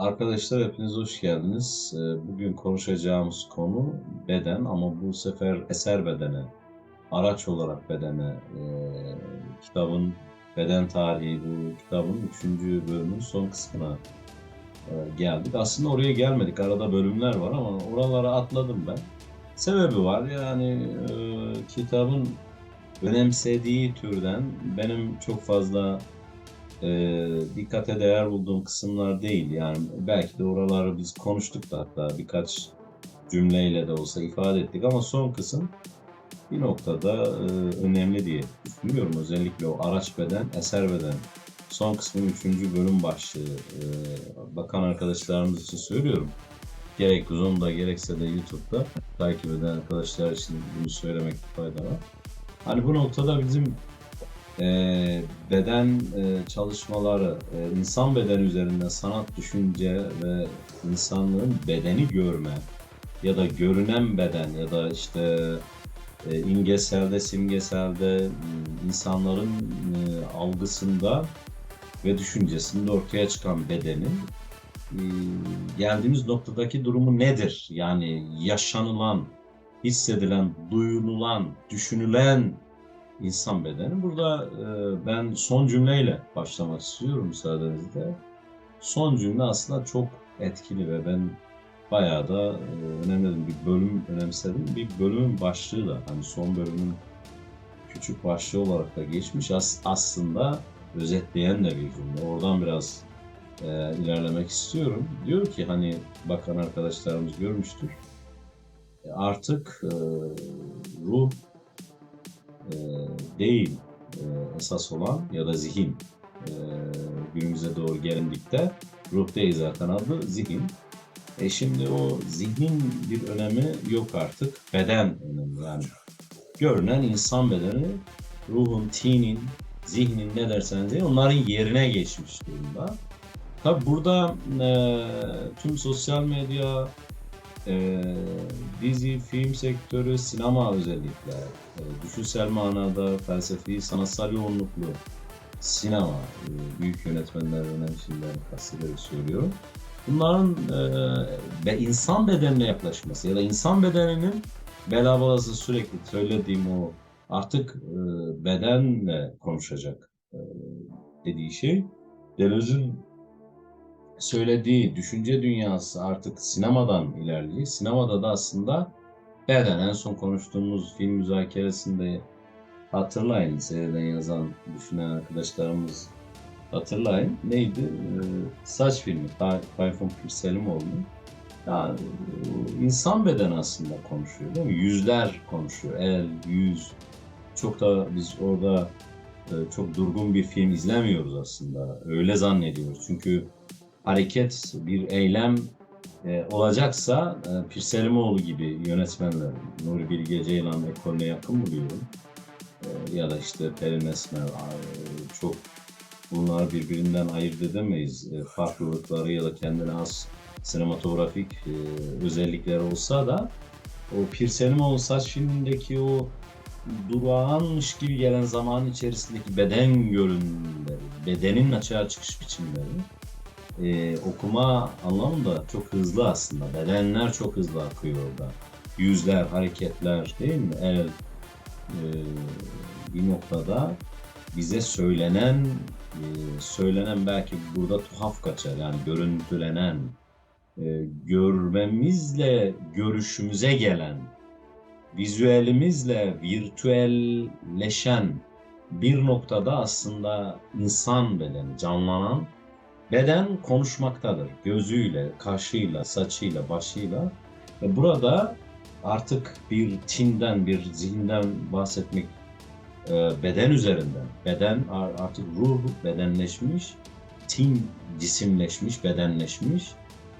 Arkadaşlar hepiniz hoş geldiniz. Ee, Bugün konuşacağımız konu beden ama bu sefer eser bedene, araç olarak bedene, e, kitabın beden tarihi bu kitabın 3. bölümün son kısmına e, geldik. Aslında oraya gelmedik. Arada bölümler var ama oralara atladım ben. Sebebi var yani e, kitabın önemsediği türden benim çok fazla e, dikkate değer bulduğum kısımlar değil. Yani belki de oraları biz konuştuk da hatta birkaç cümleyle de olsa ifade ettik ama son kısım bir noktada e, önemli diye düşünüyorum. Özellikle o araç beden, eser beden. Son kısmın üçüncü bölüm başlığı. E, bakan arkadaşlarımız için söylüyorum. Gerek Zoom'da gerekse de YouTube'da takip eden arkadaşlar için bunu söylemekte fayda var. Hani bu noktada bizim e, beden e, çalışmaları, e, insan bedeni üzerinde sanat, düşünce ve insanlığın bedeni görme ya da görünen beden ya da işte e, imgeselde, simgeselde insanların e, algısında ve düşüncesinde ortaya çıkan bedenin e, geldiğimiz noktadaki durumu nedir? Yani yaşanılan, hissedilen, duyulan, düşünülen insan bedeni. Burada e, ben son cümleyle başlamak istiyorum müsaadenizle. Son cümle aslında çok etkili ve ben bayağı da e, önemli bir bölüm önemsedim. Bir bölümün başlığı da hani son bölümün küçük başlığı olarak da geçmiş. As- aslında özetleyen de bir cümle. Oradan biraz e, ilerlemek istiyorum. Diyor ki hani bakan arkadaşlarımız görmüştür. E, Artık e, ruh e, değil e, esas olan ya da zihin e, günümüze doğru gelindikte ruh değil zaten adı zihin. E şimdi o zihnin bir önemi yok artık. Beden önemli yani. Görünen insan bedeni ruhun, tinin, zihnin ne derseniz deyin onların yerine geçmiş durumda. Tabi burada e, tüm sosyal medya, e, dizi, film sektörü, sinema özellikle e, düşünsel manada felsefi, sanatsal yoğunluklu sinema, e, büyük yönetmenler, önemliler kastederek söylüyorum. Bunların e, insan bedenine yaklaşması ya da insan bedeninin belabalası sürekli söylediğim o artık e, bedenle konuşacak e, dediği şey Deleuze'ün söylediği düşünce dünyası artık sinemadan ilerleyecek. Sinemada da aslında beden en son konuştuğumuz film müzakeresinde hatırlayın seyreden yazan düşünen arkadaşlarımız hatırlayın neydi Ee, saç filmi Tay- Tayfun Selimoğlu'nun yani e, insan bedeni aslında konuşuyor değil mi? Yüzler konuşuyor. El, yüz. Çok da biz orada e, çok durgun bir film izlemiyoruz aslında. Öyle zannediyoruz. Çünkü hareket, bir eylem e, olacaksa e, Pir Selimoğlu gibi yönetmenler, Nuri Bilge Ceylan ekolüne yakın buluyorum. E, ya da işte Pelin Esmer, e, çok bunlar birbirinden ayırt edemeyiz. E, farklılıkları ya da kendine has sinematografik e, özellikleri olsa da o Pir Selimoğlu saç filmindeki o durağanmış gibi gelen zaman içerisindeki beden görünümleri, bedenin açığa çıkış biçimleri e, okuma anlamında çok hızlı aslında. Bedenler çok hızlı akıyor orada. Yüzler, hareketler değil mi? El e, bir noktada bize söylenen e, söylenen belki burada tuhaf kaçar yani görüntülenen e, görmemizle görüşümüze gelen vizüelimizle virtüelleşen bir noktada aslında insan bedeni canlanan Beden konuşmaktadır. Gözüyle, kaşıyla, saçıyla, başıyla. Ve burada artık bir tinden, bir zihinden bahsetmek e, beden üzerinden. Beden ar- artık ruh bedenleşmiş, tin cisimleşmiş, bedenleşmiş.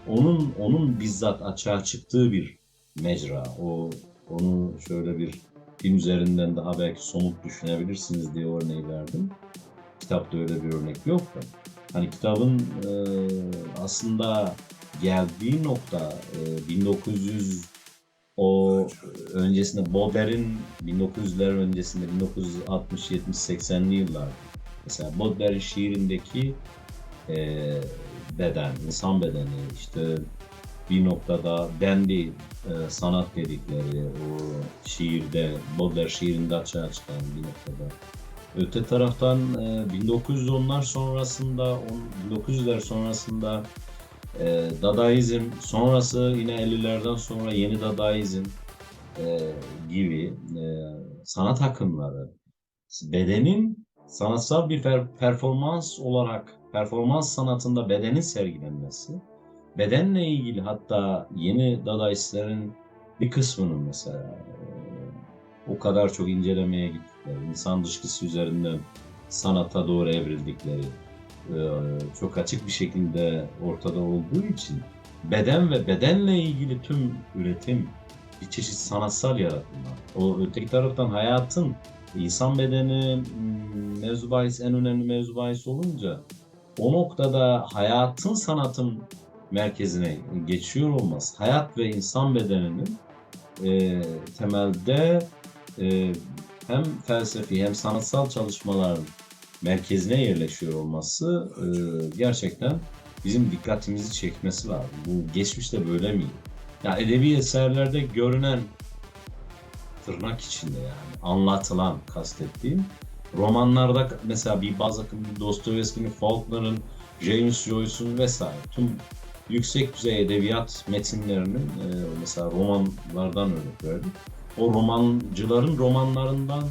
Onun onun bizzat açığa çıktığı bir mecra. O onu şöyle bir film üzerinden daha belki somut düşünebilirsiniz diye örneği verdim. Kitapta öyle bir örnek yok da. Hani kitabın e, aslında geldiği nokta e, 1900 o öncesinde Baudelaire'in 1900'ler öncesinde 1960 70 80'li yıllar mesela Baudelaire'in şiirindeki e, beden, insan bedeni işte bir noktada dendi e, sanat dedikleri o şiirde, Baudelaire şiirinde açığa çıkan bir noktada. Öte taraftan e, 1910'lar sonrasında, on- 1900'ler sonrasında e, Dadaizm, sonrası yine 50'lerden sonra yeni Dadaizm e, gibi e, sanat akımları bedenin sanatsal bir per- performans olarak performans sanatında bedenin sergilenmesi bedenle ilgili hatta yeni Dadaistlerin bir kısmının mesela e, o kadar çok incelemeye gittikleri, insan dışkısı üzerinden sanata doğru evrildikleri e, çok açık bir şekilde ortada olduğu için beden ve bedenle ilgili tüm üretim bir çeşit sanatsal yaratımlar. O öteki taraftan hayatın insan bedeni mm, mevzu bahis en önemli mevzu bahis olunca o noktada hayatın sanatın merkezine geçiyor olması, hayat ve insan bedeninin e, temelde e, hem felsefi hem sanatsal çalışmaların merkezine yerleşiyor olması e, gerçekten bizim dikkatimizi çekmesi lazım. Bu geçmişte böyle miydi? Ya edebi eserlerde görünen tırnak içinde yani anlatılan kastettiğim romanlarda mesela bir bazı bir Dostoyevski'nin, Faulkner'ın, James Joyce'un vesaire tüm yüksek düzey edebiyat metinlerinin e, mesela romanlardan örnek verdik. O romancıların romanlarından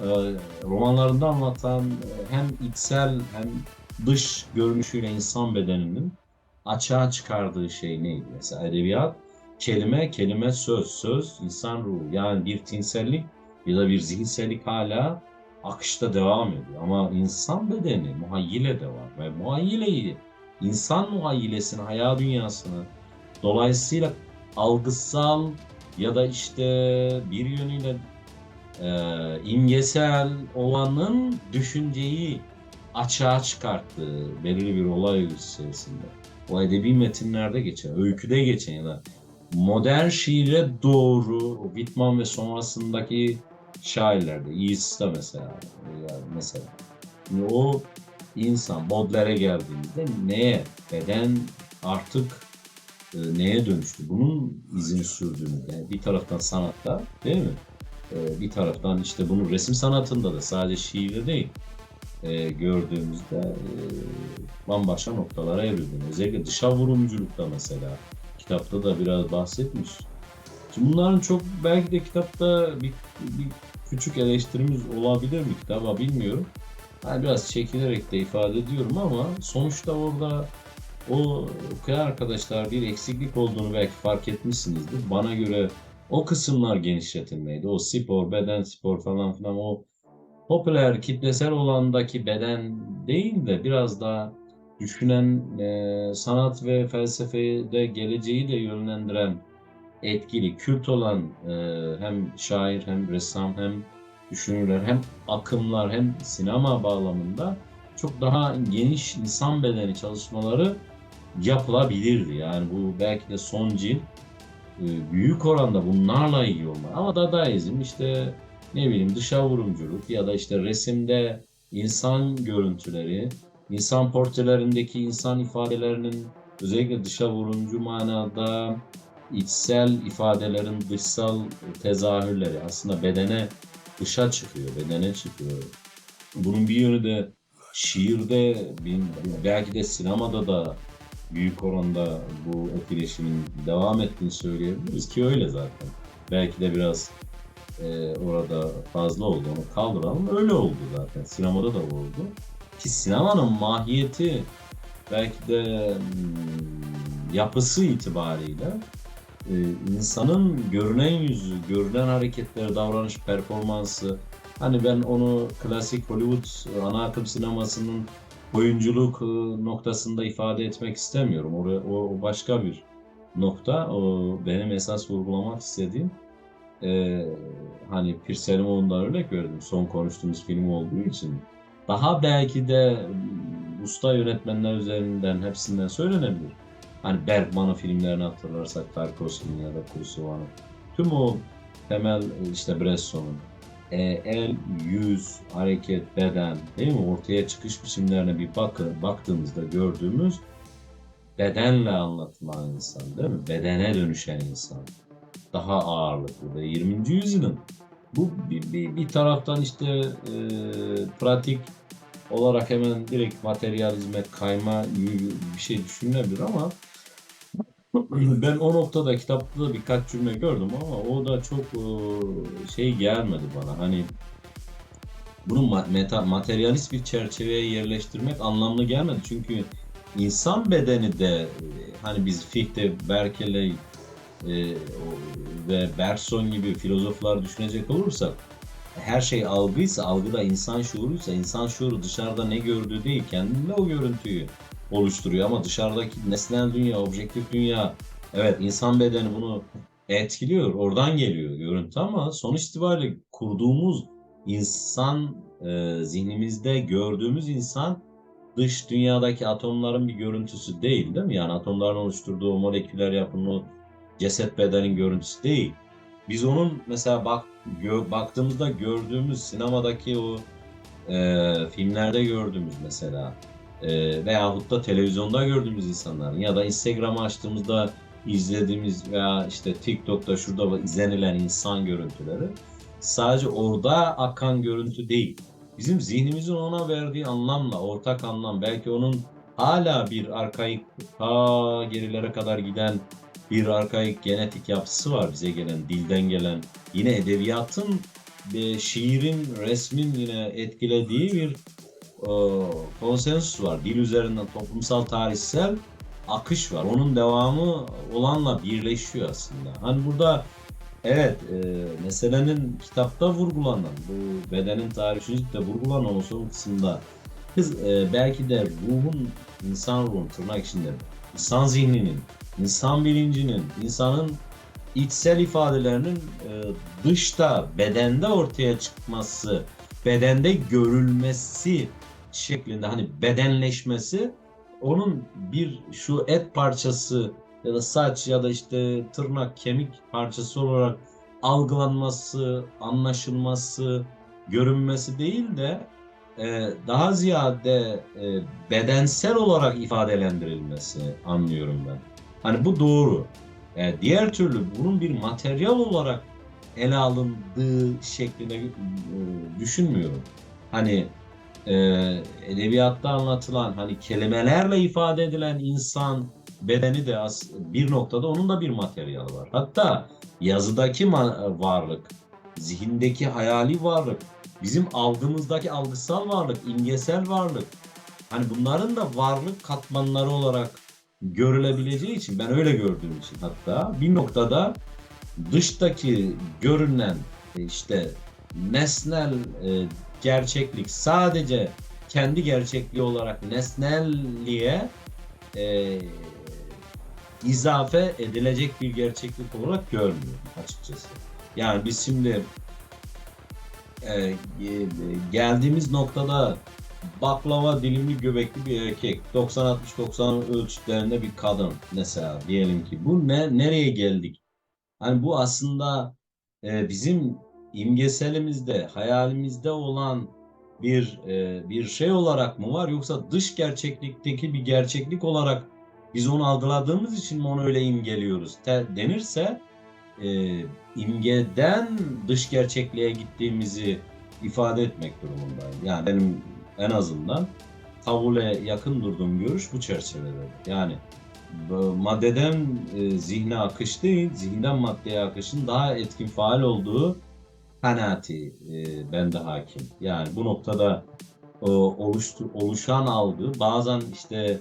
e, romanlarında anlatan e, hem içsel hem dış görünüşüyle insan bedeninin açığa çıkardığı şey neydi? Mesela edebiyat kelime, kelime söz, söz insan ruhu. Yani bir tinsellik ya da bir zihinsellik hala akışta devam ediyor. Ama insan bedeni muhayyile de var ve muhayyileyi insan muhayyilesini, hayal dünyasını dolayısıyla algısal ya da işte bir yönüyle e, imgesel olanın düşünceyi açığa çıkarttığı belirli bir olay içerisinde. O edebi metinlerde geçen, öyküde geçen ya da modern şiire doğru Whitman ve sonrasındaki şairlerde, Yeats'ta mesela, yani mesela. Şimdi o insan Baudelaire'e geldiğinde neye, beden artık e, neye dönüştü? Bunun izini sürdüğünü, yani bir taraftan sanatta değil mi? E, bir taraftan işte bunu resim sanatında da sadece şiirde değil e, gördüğümüzde e, bambaşka noktalara evrildiğini. Özellikle dışa vurumculukta mesela kitapta da biraz bahsetmiş. Şimdi bunların çok belki de kitapta bir, bir küçük eleştirimiz olabilir mi kitaba bilmiyorum. Yani biraz çekilerek de ifade ediyorum ama sonuçta orada o okuyan arkadaşlar bir eksiklik olduğunu belki fark etmişsinizdir. Bana göre o kısımlar genişletilmeydi. O spor, beden spor falan filan o popüler, kitlesel olandaki beden değil de biraz daha düşünen, e, sanat ve felsefede geleceği de yönlendiren etkili, kült olan e, hem şair hem ressam hem düşünürler hem akımlar hem sinema bağlamında çok daha geniş insan bedeni çalışmaları yapılabilirdi. Yani bu belki de son cilt e, büyük oranda bunlarla ilgili olmalı. Ama Dadaizm işte ne bileyim dışa vurumculuk ya da işte resimde insan görüntüleri, insan portrelerindeki insan ifadelerinin özellikle dışa vurumcu manada içsel ifadelerin dışsal tezahürleri aslında bedene dışa çıkıyor, bedene çıkıyor. Bunun bir yönü de şiirde, belki de sinemada da büyük oranda bu etkileşimin devam ettiğini söyleyebiliriz ki öyle zaten. Belki de biraz e, orada fazla oldu onu kaldıralım. Öyle oldu zaten. Sinemada da oldu. Ki sinemanın mahiyeti belki de hmm, yapısı itibariyle e, insanın görünen yüzü, görünen hareketleri, davranış performansı hani ben onu klasik Hollywood ana akım sinemasının oyunculuk e, noktasında ifade etmek istemiyorum. Oraya, o başka bir nokta. O benim esas vurgulamak istediğim e, hani Pir Selimoğlu'ndan örnek verdim. Son konuştuğumuz film olduğu için. Daha belki de usta yönetmenler üzerinden hepsinden söylenebilir. Hani Bergman'ın filmlerini hatırlarsak Tarkovski'nin ya da Kurosawa'nın. Tüm o temel işte Bresson'un el, yüz, hareket, beden değil mi? Ortaya çıkış biçimlerine bir bakın, baktığımızda gördüğümüz bedenle anlatılan insan değil mi? Bedene dönüşen insan. Daha ağırlıklı ve 20. yüzyılın bu bir, bir, bir taraftan işte e, pratik olarak hemen direkt materyalizme kayma bir şey düşünülebilir ama ben o noktada kitapta birkaç cümle gördüm ama o da çok e, şey gelmedi bana. Hani bunu meta, materyalist bir çerçeveye yerleştirmek anlamlı gelmedi. Çünkü insan bedeni de e, hani biz Fichte, Berkeley e, ve Bergson gibi filozoflar düşünecek olursak her şey algıysa, algıda insan şuuruysa, insan şuuru dışarıda ne gördüğü değil, kendinde o görüntüyü oluşturuyor. Ama dışarıdaki nesnel dünya, objektif dünya, evet insan bedeni bunu etkiliyor, oradan geliyor görüntü ama sonuç itibariyle kurduğumuz insan, e, zihnimizde gördüğümüz insan dış dünyadaki atomların bir görüntüsü değil değil mi? Yani atomların oluşturduğu moleküler yapının ceset bedenin görüntüsü değil. Biz onun mesela bak gö- baktığımızda gördüğümüz sinemadaki o e, filmlerde gördüğümüz mesela e, veyahut da televizyonda gördüğümüz insanların ya da Instagram'ı açtığımızda izlediğimiz veya işte TikTok'ta şurada izlenilen insan görüntüleri sadece orada akan görüntü değil. Bizim zihnimizin ona verdiği anlamla, ortak anlam, belki onun hala bir arkaik, ta gerilere kadar giden bir arkaik genetik yapısı var bize gelen, dilden gelen. Yine edebiyatın ve şiirin, resmin yine etkilediği bir e, konsensus var. Dil üzerinden toplumsal tarihsel akış var. Onun devamı olanla birleşiyor aslında. Hani burada evet e, meselenin kitapta vurgulanan bu bedenin tarihi de vurgulanan o son kısımda kız e, belki de ruhun insan ruhun tırnak içinde insan zihninin, insan bilincinin, insanın içsel ifadelerinin e, dışta, bedende ortaya çıkması, bedende görülmesi şeklinde hani bedenleşmesi onun bir şu et parçası ya da saç ya da işte tırnak kemik parçası olarak algılanması, anlaşılması, görünmesi değil de e, daha ziyade e, bedensel olarak ifadelendirilmesi anlıyorum ben. Hani bu doğru. E, diğer türlü bunun bir materyal olarak ele alındığı şeklinde e, düşünmüyorum. Hani e, edebiyatta anlatılan hani kelimelerle ifade edilen insan bedeni de as bir noktada onun da bir materyali var. Hatta yazıdaki ma- varlık, zihindeki hayali varlık, bizim algımızdaki algısal varlık, imgesel varlık. Hani bunların da varlık katmanları olarak görülebileceği için ben öyle gördüğüm için hatta bir noktada dıştaki görünen e, işte nesnel e, gerçeklik sadece kendi gerçekliği olarak nesnelliğe e, izafe edilecek bir gerçeklik olarak görmüyorum açıkçası. Yani biz şimdi e, e, geldiğimiz noktada baklava dilimli göbekli bir erkek 90-60-90 ölçütlerinde bir kadın mesela diyelim ki bu ne nereye geldik? Hani bu aslında e, bizim imgeselimizde, hayalimizde olan bir e, bir şey olarak mı var yoksa dış gerçeklikteki bir gerçeklik olarak biz onu algıladığımız için mi onu öyle imgeliyoruz Te, denirse e, imgeden dış gerçekliğe gittiğimizi ifade etmek durumundayım. Yani benim en azından kabule yakın durduğum görüş bu çerçevede. Yani maddeden e, zihne akış değil, zihinden maddeye akışın daha etkin faal olduğu kanaati e, bende hakim. Yani bu noktada o, oluştu, oluşan algı bazen işte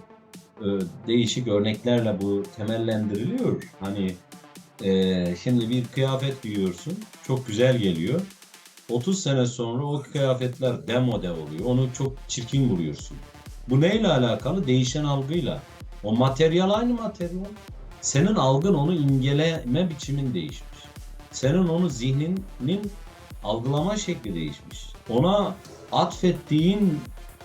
e, değişik örneklerle bu temellendiriliyor. Hani e, şimdi bir kıyafet giyiyorsun, çok güzel geliyor. 30 sene sonra o kıyafetler demode oluyor. Onu çok çirkin buluyorsun. Bu neyle alakalı? Değişen algıyla. O materyal aynı materyal. Senin algın onu imgeleme biçimin değişmiş. Senin onu zihninin algılama şekli değişmiş. Ona atfettiğin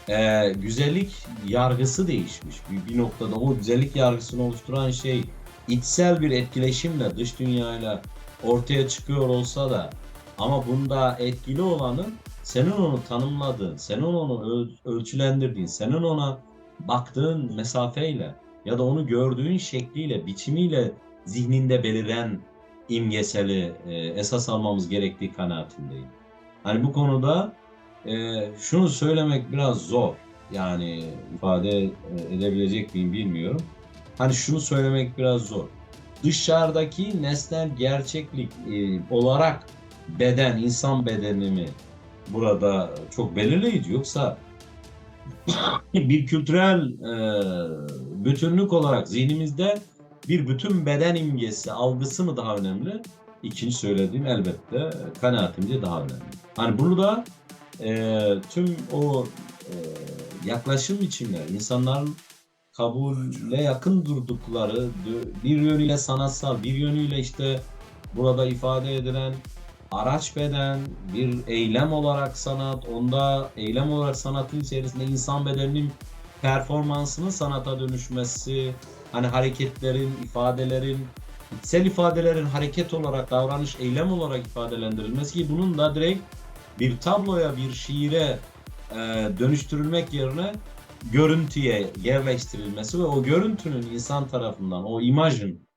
e, güzellik yargısı değişmiş. Bir, bir noktada o güzellik yargısını oluşturan şey içsel bir etkileşimle dış dünyayla ortaya çıkıyor olsa da ama bunda etkili olanın senin onu tanımladığın, senin onu öl- ölçülendirdiğin, senin ona baktığın mesafeyle ya da onu gördüğün şekliyle, biçimiyle zihninde beliren imgeseli e, esas almamız gerektiği kanaatindeyim. Hani bu konuda e, şunu söylemek biraz zor. Yani ifade e, edebilecek miyim bilmiyorum. Hani şunu söylemek biraz zor. Dışarıdaki nesnel gerçeklik e, olarak beden, insan bedeni mi burada çok belirleyici yoksa bir kültürel e, bütünlük olarak zihnimizde bir bütün beden imgesi, algısı mı daha önemli? İkinci söylediğim elbette kanaatimce daha önemli. Hani bunu da e, tüm o e, yaklaşım biçimleri, insanların kabulle yakın durdukları, bir yönüyle sanatsal, bir yönüyle işte burada ifade edilen araç beden, bir eylem olarak sanat, onda eylem olarak sanatın içerisinde insan bedeninin performansının sanata dönüşmesi, hani hareketlerin, ifadelerin, içsel ifadelerin hareket olarak, davranış, eylem olarak ifadelendirilmesi ki bunun da direkt bir tabloya, bir şiire e, dönüştürülmek yerine görüntüye yerleştirilmesi ve o görüntünün insan tarafından, o imajın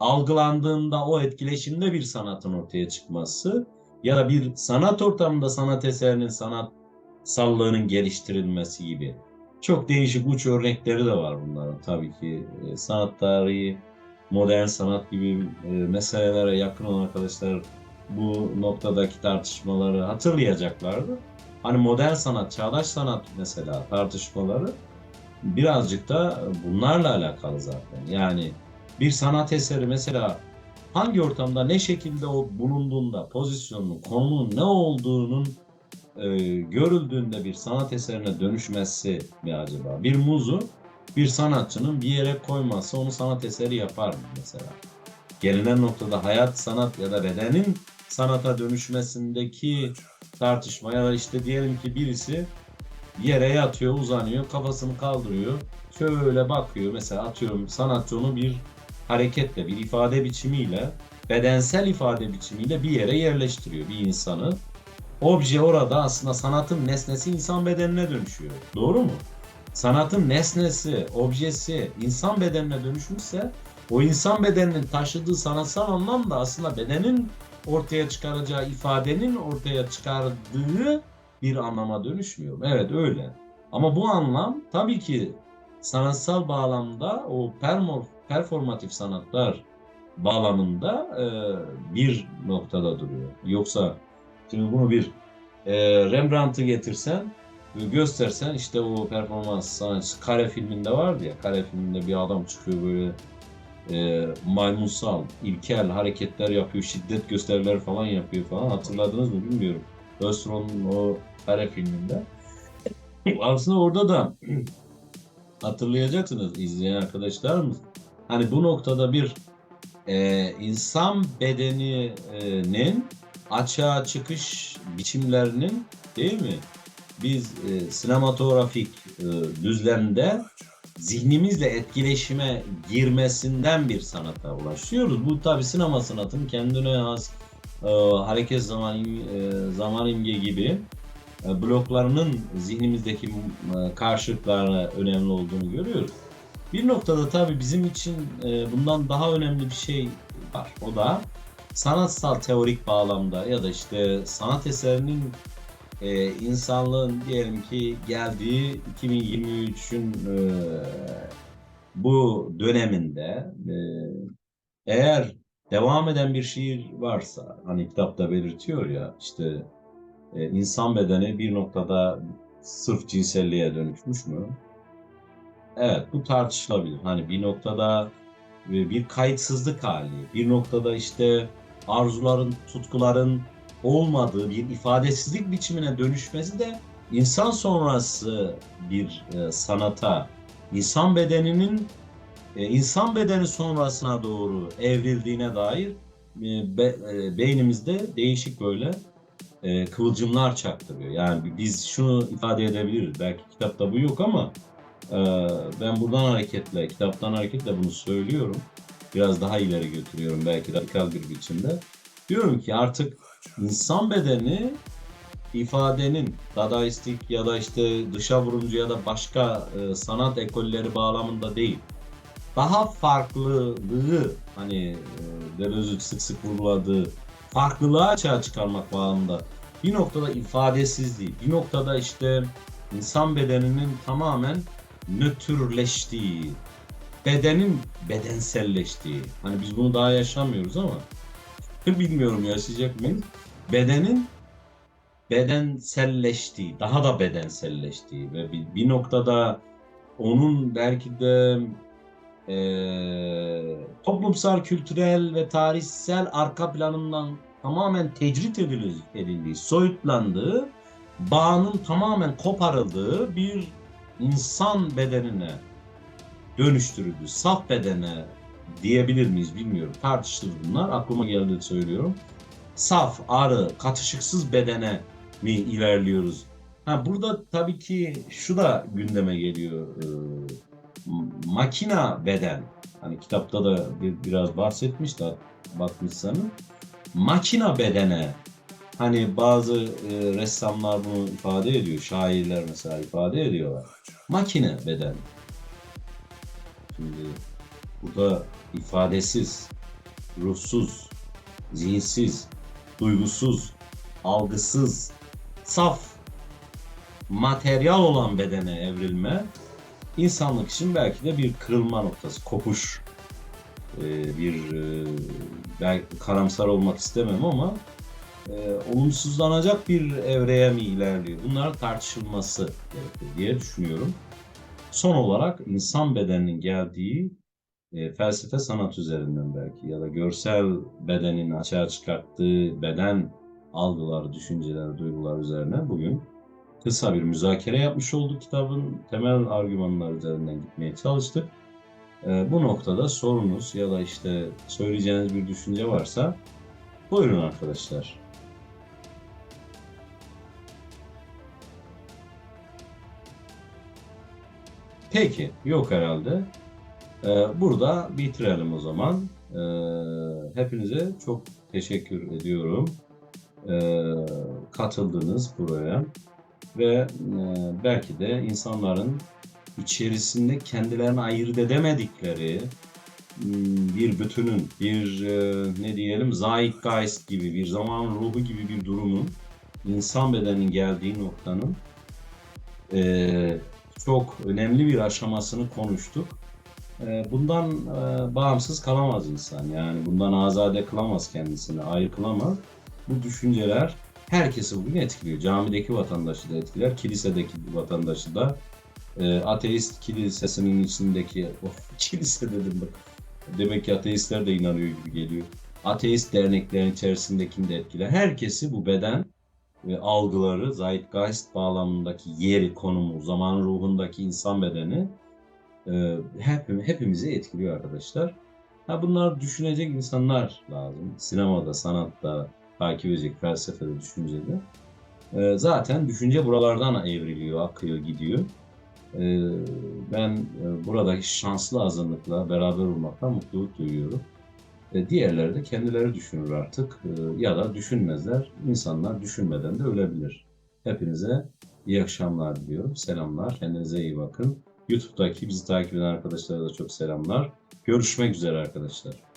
algılandığında o etkileşimde bir sanatın ortaya çıkması ya da bir sanat ortamında sanat eserinin sanat sallığının geliştirilmesi gibi çok değişik uç örnekleri de var bunların tabii ki. E, sanat tarihi, modern sanat gibi e, meselelere yakın olan arkadaşlar bu noktadaki tartışmaları hatırlayacaklardı. Hani modern sanat, çağdaş sanat mesela tartışmaları birazcık da bunlarla alakalı zaten. Yani bir sanat eseri mesela hangi ortamda ne şekilde o bulunduğunda pozisyonun, konumunun ne olduğunun e, görüldüğünde bir sanat eserine dönüşmesi mi acaba? Bir muzu bir sanatçının bir yere koyması onu sanat eseri yapar mı mesela? Gelinen noktada hayat, sanat ya da bedenin sanata dönüşmesindeki tartışma ya da işte diyelim ki birisi yere yatıyor, uzanıyor, kafasını kaldırıyor, şöyle bakıyor. Mesela atıyorum sanatçı onu bir hareketle, bir ifade biçimiyle, bedensel ifade biçimiyle bir yere yerleştiriyor bir insanı. Obje orada aslında sanatın nesnesi insan bedenine dönüşüyor. Doğru mu? Sanatın nesnesi, objesi insan bedenine dönüşmüşse o insan bedeninin taşıdığı sanatsal anlam da aslında bedenin ortaya çıkaracağı ifadenin ortaya çıkardığı bir anlama dönüşmüyor. Evet öyle. Ama bu anlam tabii ki sanatsal bağlamda o performatif sanatlar bağlamında bir noktada duruyor. Yoksa şimdi bunu bir e, Rembrandt'ı getirsen göstersen işte o performans sanatçısı Kare filminde vardı ya Kare filminde bir adam çıkıyor böyle e, maymunsal, ilkel hareketler yapıyor, şiddet gösteriler falan yapıyor falan. Hatırladınız mı bilmiyorum. Östron'un o Kare filminde. Aslında orada da hatırlayacaksınız izleyen arkadaşlarımız. Hani bu noktada bir e, insan bedeninin açığa çıkış biçimlerinin değil mi? Biz e, sinematografik e, düzlemde zihnimizle etkileşime girmesinden bir sanata ulaşıyoruz. Bu tabi sinema sanatının kendine has e, hareket zaman e, zaman imge gibi e, bloklarının zihnimizdeki e, karşılıklarına önemli olduğunu görüyoruz. Bir noktada tabi bizim için e, bundan daha önemli bir şey var. O da sanatsal teorik bağlamda ya da işte sanat eserinin e, insanlığın diyelim ki geldiği 2023'ün e, bu döneminde e, eğer devam eden bir şiir varsa hani kitapta belirtiyor ya işte e, insan bedeni bir noktada sırf cinselliğe dönüşmüş mü? Evet bu tartışılabilir. Hani bir noktada e, bir kayıtsızlık hali, bir noktada işte arzuların, tutkuların olmadığı bir ifadesizlik biçimine dönüşmesi de insan sonrası bir e, sanata, insan bedeninin e, insan bedeni sonrasına doğru evrildiğine dair e, be, e, beynimizde değişik böyle e, kıvılcımlar çaktırıyor. Yani biz şunu ifade edebiliriz. Belki kitapta bu yok ama e, ben buradan hareketle, kitaptan hareketle bunu söylüyorum. Biraz daha ileri götürüyorum belki radikal bir biçimde. Diyorum ki artık insan bedeni ifadenin dadaistik ya da işte dışa vurumcu ya da başka e, sanat ekolleri bağlamında değil. daha farklılığı hani e, Deleuze'ün sık sık vurguladığı farklılığı açığa çıkarmak bağlamında bir noktada ifadesizliği, bir noktada işte insan bedeninin tamamen nötrleştiği, bedenin bedenselleştiği. Hani biz bunu daha yaşamıyoruz ama bilmiyorum yaşayacak mıyız? Bedenin bedenselleştiği, daha da bedenselleştiği ve bir, bir noktada onun belki de eee, toplumsal, kültürel ve tarihsel arka planından tamamen tecrit edildi- edildiği, soyutlandığı, bağının tamamen koparıldığı bir insan bedenine dönüştürüldü. Saf bedene diyebilir miyiz bilmiyorum. Tartışılır bunlar. Aklıma geldi söylüyorum. Saf, arı, katışıksız bedene mi ilerliyoruz? Ha burada tabii ki şu da gündeme geliyor. Ee, makina beden. Hani kitapta da bir, biraz bahsetmiş de bakmışsanız. Makina bedene hani bazı e, ressamlar bunu ifade ediyor. Şairler mesela ifade ediyorlar. Makine beden. Şimdi burada ifadesiz, ruhsuz, zihinsiz, duygusuz, algısız, saf, materyal olan bedene evrilme insanlık için belki de bir kırılma noktası, kopuş. Ee, bir e, belki karamsar olmak istemem ama e, olumsuzlanacak bir evreye mi ilerliyor? Bunlar tartışılması gerekir diye düşünüyorum. Son olarak insan bedeninin geldiği e, felsefe sanat üzerinden belki ya da görsel bedenin açığa çıkarttığı beden algıları, düşünceler, duygular üzerine bugün kısa bir müzakere yapmış olduk. Kitabın temel argümanları üzerinden gitmeye çalıştık. E, bu noktada sorunuz ya da işte söyleyeceğiniz bir düşünce varsa buyurun arkadaşlar. Peki, yok herhalde. Ee, burada bitirelim o zaman. Ee, hepinize çok teşekkür ediyorum. Ee, katıldınız buraya ve e, belki de insanların içerisinde kendilerini ayırt edemedikleri hmm, bir bütünün, bir e, ne diyelim zeitgeist gibi, bir zaman ruhu gibi bir durumun insan bedeninin geldiği noktanın e, çok önemli bir aşamasını konuştuk. E, Bundan e, bağımsız kalamaz insan. Yani bundan azade kılamaz kendisini, ayrı kılamaz. Bu düşünceler herkesi bugün etkiliyor. Camideki vatandaşı da etkiler, kilisedeki vatandaşı da. E, ateist kilisesinin içindeki, of, kilise dedim bak. Demek ki ateistler de inanıyor gibi geliyor. Ateist derneklerin içerisindekini de etkiler. Herkesi bu beden ve algıları, zeitgeist bağlamındaki yeri, konumu, zaman ruhundaki insan bedeni e, hep, hepimizi etkiliyor arkadaşlar. Ha bunlar düşünecek insanlar lazım. Sinemada, sanatta, takip edecek, felsefede, düşüncede. E, zaten düşünce buralardan evriliyor, akıyor, gidiyor. E, ben e, buradaki şanslı azınlıkla beraber olmaktan mutluluk duyuyorum. Diğerleri de kendileri düşünür artık e, ya da düşünmezler. İnsanlar düşünmeden de ölebilir. Hepinize iyi akşamlar diliyorum. Selamlar. Kendinize iyi bakın. YouTube'daki bizi takip eden arkadaşlara da çok selamlar. Görüşmek üzere arkadaşlar.